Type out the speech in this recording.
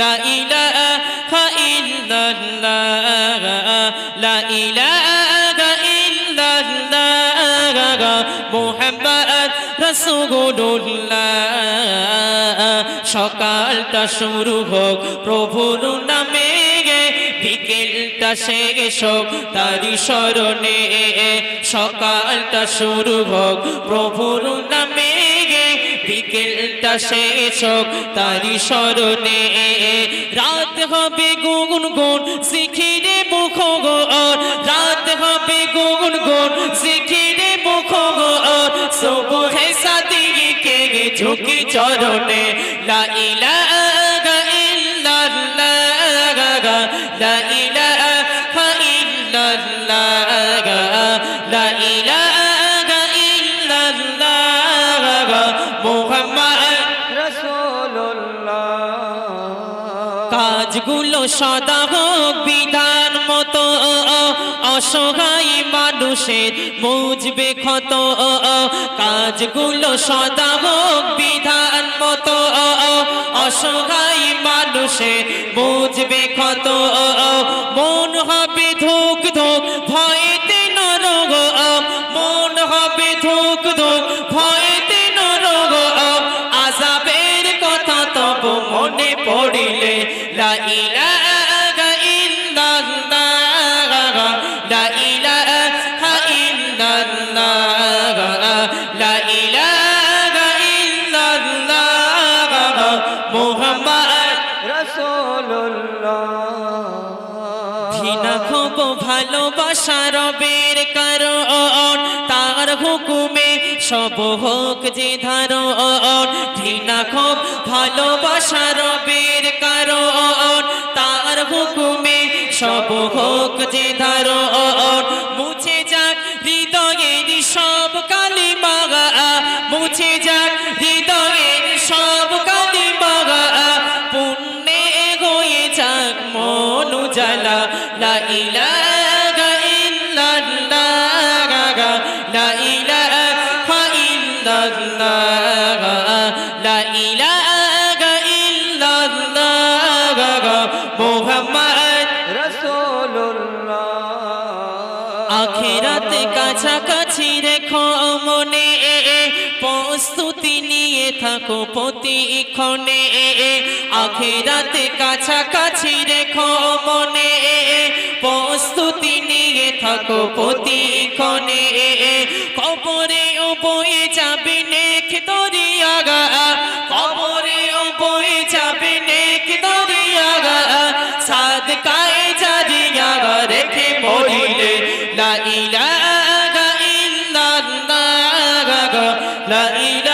লা ইলাহা ইল্লাল্লাহ লা ইলাহা ইল্লাল্লাহ সকালটা শুরু হোক, প্রভুর নামে বিকেলটা শেষ হোক তারি স্মরণে সকালটা শুরু হোক, প্রভুর নামে বিকেলটা শেষ হোক তারি স্মরণে রাত হবে গুন গুন শিখিরে মুখ গো রাত হবে গুন গুন শিখিরে মুখ গো সুবহে সাদিকে ঝুঁকি চরণে, লা ইলাহা ইল্লাল্লাহ, লা কাজগুলো সদা হোক বিধান মতো। অসহায় মানুষের বুঝবে ক্ষত। কাজগুলো সদা হোক বিধান মতো। অসহায় মানুষের বুঝবে ক্ষত। মন হবে ধুক ধুক ভয়েতে নরগ মন হবে ধুক ধুক পড়িলে লা ইলাহা ইল্লাল্লাহ লা ইলাহা ইল্লাল্লাহ লা ইলাহা ইল্লাল্লাহ মুহাম্মদ ঘৃণা খুব ভালোবাসা রবের কারণ তার হুকুমে সব হোক যে ধারণ ঘৃণা খুব ভালোবাসা রবের কারণ। তার হুকুমে সব হোক যে ধারণ। ইলাহা ইল্লাল্লাহ মুহাম্মদ আখিরাতে কাছাকাছি রেখো মনে প্রস্তুতি নিয়ে থাকো প্রতিক্ষণে আখিরাতে কাছাকাছি রেখো মনে প্রস্তুতি নিয়ে থাকো প্রতিক্ষণে কবরে ও বয়ে যাবে সাদকায়ে জারিয়াগা রেখে মরিলে লা ইলাহা ইল্লাল্লাহ লা ইলাহা